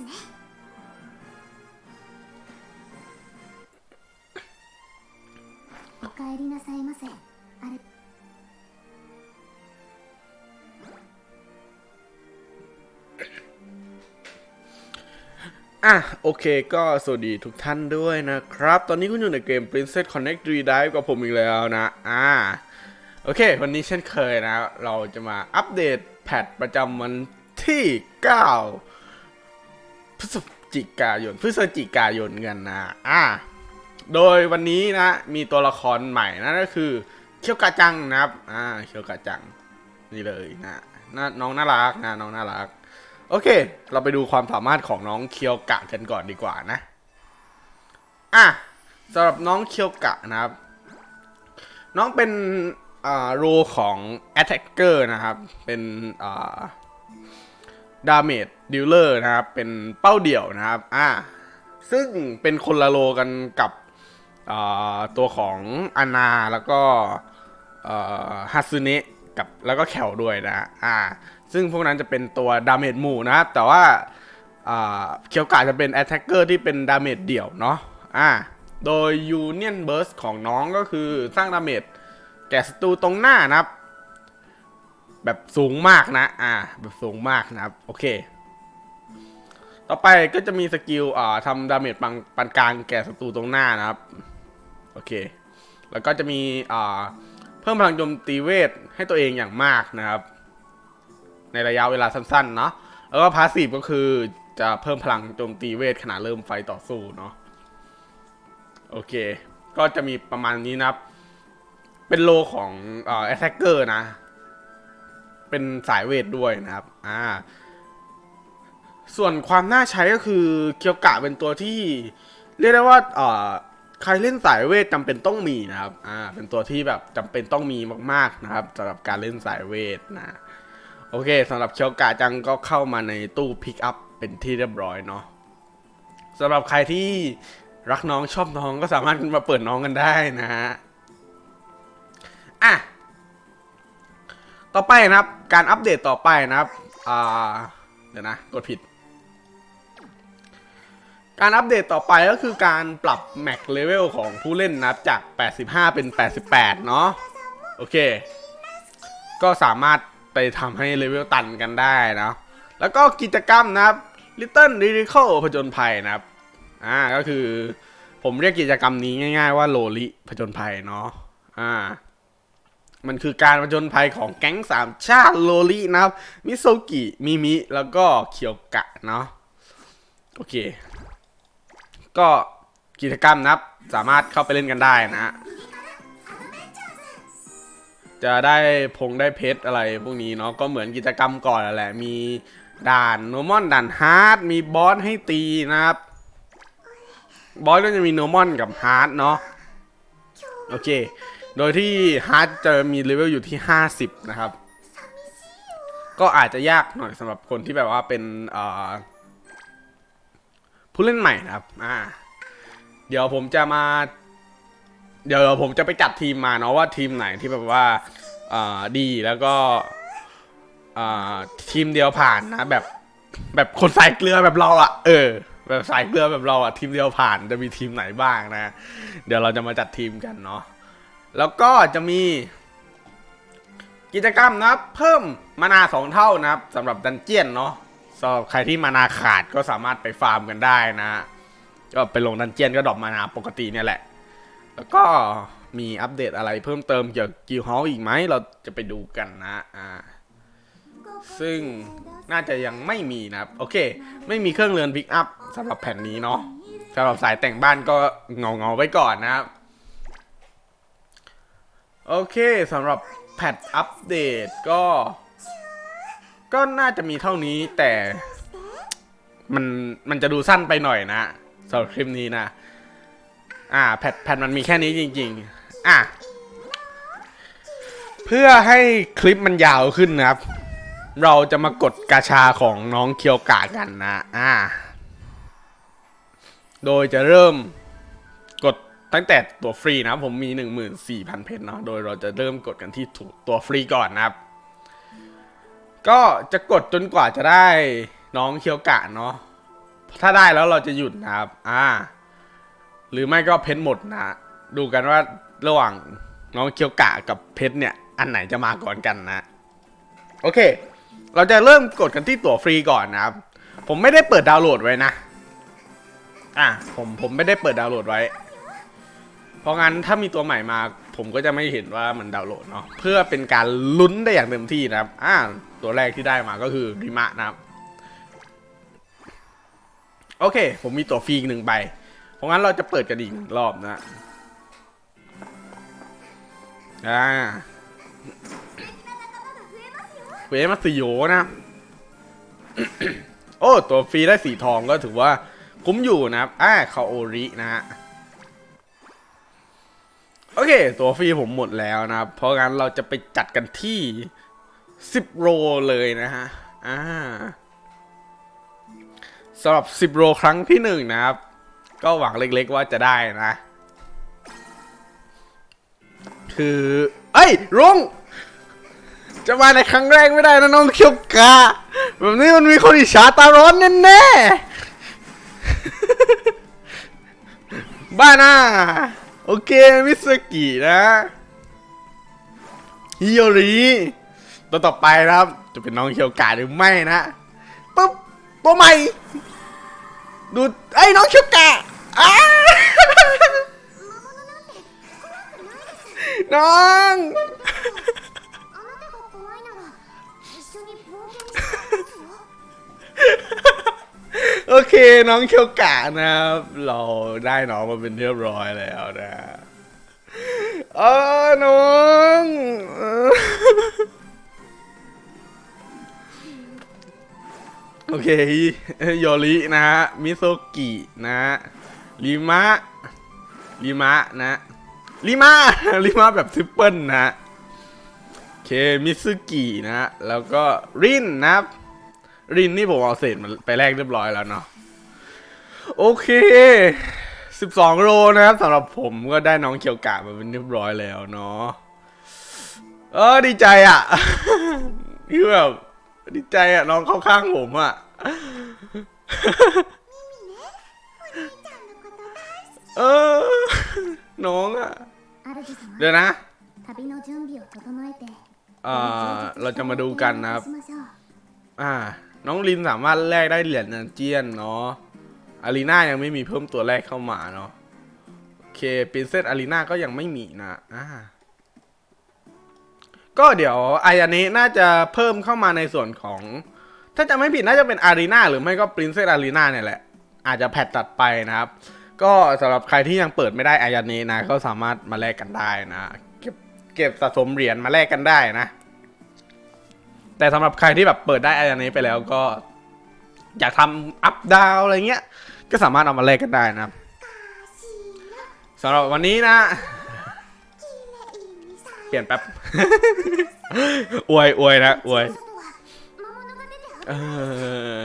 ねおかえりなさいませあれ อ่ะโอเคก็สวัสดีทุกท่านด้วยนะครับ ตอนนี้คุณอยู่ในเกม Princess Connect Redive กับผมอีกแล้วนะ อ่า โอเค วันนี้เช่นเคยนะ เราจะมาอัปเดตแพทประจำวันที่ 9 พฤศจิกายน พฤศจิกายนกันนะ อ่า โดยวันนี้นะ มีตัวละครใหม่นะก็คือ เคียวกาจังนะครับ อ่า เคียวกาจัง นี่เลยนะน,น้องน่ารักนะน้องน่ารัก โอเค เราไปดูความสามารถของน้องเคียวกะกันก่อนดีกว่านะ อะสำหรับน้องเคียวกะนะครับ น้องเป็นอ่าโรของ attacker นะครับ เป็นอ่า damage dealer นะครับ เป็นเป้าเดี่ยวนะครับอะซึ่งเป็นคนละโลกันกับตัวของอานาแล้วก็ฮัตสึเนะกับแล้วก็แคลด้วยนะอ่าซึ่งพวกนั้นจะเป็นตัวดาเมจหมู่นะครับ แต่ว่าเคียวกะจะเป็น attacker ที่เป็นดาเมจเดี่ยวเนาะอ่าโดย Union Burst ของน้องก็คือสร้างดาเมจแก่ศัตรูตรงหน้านะครับ แบบสูงมากนะ อ่า แบบสูงมากนะครับ โอเค ต่อไปก็จะมีสกิลอ่าทำดาเมจปานปานกลางแก่ศัตรูตรงหน้านะครับ โอเค แล้วก็จะมีอ่าเพิ่มพลังโจมตีเวทให้ตัวเองอย่างมากนะครับ ในระยะเวลาสั้นๆ เนาะแล้วก็พาสซีฟก็คือจะเพิ่มพลังโจมตีเวทขณะเริ่มไฟต่อสู้เนาะโอเค ก็จะมีประมาณนี้นะครับ เป็นโลของเอ่อ attacker นะ เป็นสายเวทด้วยนะครับ อ่า ส่วนความน่าใช้ก็คือเคียวกะเป็นตัวที่ เรียกได้ว่าเอ่อใครเล่นสายเวทจำเป็นต้องมีนะครับ อ่า เป็นตัวที่แบบจำเป็นต้องมีมากๆนะครับสำหรับการเล่นสายเวทนะ โอเคสำหรับเคียวกะจังก็เข้ามาในตู้พิกอัพเป็นที่เรียบร้อยเนาะสำหรับใครที่รักน้องชอบน้องก็สามารถมาเปิดน้องกันได้นะฮะ อะ ต่อไปนะครับ การอัปเดตต่อไปนะครับอ่าเดี๋ยวนะกดผิด การอัปเดตต่อไปก็คือการปรับแม็กเลเวลของผู้เล่นนะครับจาก 85 เป็น 88 เนาะโอเค ก็สามารถไปทำให้เลเวลตันกันได้นะ แล้วก็กิจกรรมนะครับ Little r i d i c a l ผจญภัยนะครับ อ่า ก็คือผมเรียกกิจกรรมนี้ง่าย ๆ ว่าโลลิผจญภัยเนาะ อ่า มันคือการผจญภัยของแก๊งสามชาติโลลินะครับ มิโซกิ มิมิ แล้วก็เคียวกะเนาะ โอเค ก็กิจกรรมนะครับ สามารถเข้าไปเล่นกันได้นะ จะได้พงได้เพชรอะไรพวกนี้เนาะ ก็เหมือนกิจกรรมก่อนนั่นแหละ มีด่านโนมอนด่านฮาร์ด มีบอสให้ตีนะครับ บอสก็จะมีโนมอนกับฮาร์ดเนาะ โอเค โดยที่ฮาร์ดจะมีเลเวลอยู่ที่ 50 นะครับ ก็อาจจะยากหน่อยสำหรับคนที่แบบว่าเป็นผู้เล่นใหม่นะครับ อ่า เดี๋ยวผมจะมา เดี๋ยวผมจะไปจัดทีมมาเนาะว่าทีมไหนที่แบบว่าดีแล้วก็ทีมเดียวผ่านนะ แบบแบบคนสายเกลือแบบเราอะเออแบบสายเกลือแบบเราอะทีมเดียวผ่านจะมีทีมไหนบ้างนะ เดี๋ยวเราจะมาจัดทีมกันเนาะ แล้วก็จะมีกิจกรรมนะครับ เพิ่มมานาสองเท่านะครับสำหรับดันเจียนเนาะสำหรับใครที่มานาขาดก็สามารถไปฟาร์มกันได้นะก็ไปลงดันเจียนก็ดรอปมานาปกติเนี่ยแหละ แล้วก็มีอัปเดตอะไรเพิ่มเติมเกี่ยวกับกิลเฮาอีกไหมเราจะไปดูกันนะอ่าซึ่งน่าจะยังไม่มีนะครับ โอเค ไม่มีเครื่องเรือนพิกอัพสำหรับแผ่นนี้เนาะสำหรับสายแต่งบ้านก็เงาเงาๆไว้ก่อนนะครับ โอเคสำหรับแพทอัปเดตก็ ก็น่าจะมีเท่านี้แต่มันมันจะดูสั้นไปหน่อยนะสำหรับคลิปนี้นะ อ่าแพทแพทมันมีแค่นี้จริง ๆ อะ เพื่อให้คลิปมันยาวขึ้นนะครับ เราจะมากดกาชาของน้องเคียวกะกันนะ อ่า โดยจะเริ่มกด ตั้งแต่ตัวฟรีนะผมมี 14,000 เพชรเนาะ โดยเราจะเริ่มกดกันที่ถูกตัวฟรีก่อนนะครับ ก็จะกดจนกว่าจะได้น้องเคียวกะเนาะ ถ้าได้แล้วเราจะหยุดนะครับ อ่า หรือไม่ก็เพชรหมดนะ ดูกันว่าระหว่างน้องเคียวกะกับเพชรเนี่ย อันไหนจะมาก่อนกันนะ โอเค เราจะเริ่มกดกันที่ตั๋วฟรีก่อนนะครับ ผมไม่ได้เปิดดาวน์โหลดไว้นะ อะผมผมไม่ได้เปิดดาวน์โหลดไว้ เพราะงั้นถ้ามีตัวใหม่มา ผมก็จะไม่เห็นว่ามันดาวน์โหลดเนาะเพื่อเป็นการลุ้นได้อย่างเต็มที่นะครับอ่าตัวแรกที่ได้มาก็คือริมะนะครับ โอเค ผมมีตัวฟรีอีกหนึ่งใบ เพราะงั้นเราจะเปิดกันอีกหนึ่งรอบนะอ่าเวมัสโยนะ โอ้ ตัวฟรีได้สีทองก็ถือว่าคุ้มอยู่นะครับอ่าคาโอรินะฮะ โอเค ตัวฟรีผมหมดแล้วนะครับ เพราะงั้นเราจะไปจัดกันที่10โรเลยนะฮะ อ่าสำหรับ10โรครั้งที่หนึ่งนะครับ ก็หวังเล็กๆว่าจะได้นะ คือ เอ้ยรุงจะมาในครั้งแรกไม่ได้นะน้องเคียวกา แบบนี้มันมีคนอิจฉาตาร้อนแน่ๆ บ้าน่า โอเคมิสกินะฮิโยริตัวต่อไปนะครับ จะเป็นน้องเคียวกาหรือไม่นะปุ๊บตัวใหม่ ดูไอ้ยน้องเคียวกาอ้าน้อง โอเคน้องเคียวกะนะครับ เราได้น้องมาเป็นเรียบร้อยแล้วนะเออน้องโอเคยอรินะฮะมิโซกินะฮะริมะริมะนะริมะริมะแบบซิปเปิลนะโอเคมิซุกินะฮะแล้วก็รินนะครับ รินนี่ผมเอาเศษมันไปแลกเรียบร้อยแล้วเนาะโอเคสิบสองโลนะครับสำหรับผมก็ได้น้องเขียวกะมาเป็นเรียบร้อยแล้วเนาะเออดีใจอะคือแบบดีใจอะน้องเข้าข้างผมอะเออ น้องอะ เดี๋ยวนะเราจะมาดูกันนะครับ อ่า น้องลินสามารถแลกได้เหรียญนันเจียนเนาะอารีนายังไม่มีเพิ่มตัวแรกเข้ามาเนาะโอเคปรินเซสอารีนาก็ยังไม่มีนะอ่าก็เดี๋ยวไอายาเนะน่าจะเพิ่มเข้ามาในส่วนของ ถ้าจะไม่ผิดน่าจะเป็นอารีนาหรือไม่ก็ปรินเซสอารีนาเนี่ยแหละ อาจจะแพทตัดไปนะครับ ก็สำหรับใครที่ยังเปิดไม่ได้อายาเนะนะ ก็สามารถมาแลกกันได้นะ เก็บเก็บสะสมเหรียญมาแลกกันได้นะ แต่สำหรับใครที่แบบเปิดได้อันนี้ไปแล้วก็ อยากทำอัพดาวอะไรเงี้ย ก็สามารถเอามาแลกกันได้นะสำหรับวันนี้นะ เปลี่ยนแป๊บ อวยอวยนะอวย เออ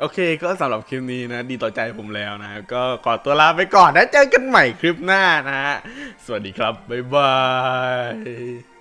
โอเคก็สำหรับคลิปนี้นะ ดีต่อใจผมแล้วนะ ก็ขอตัวลาไปก่อนนะเจอกันใหม่คลิปหน้านะฮะสวัสดีครับ บ๊ายบาย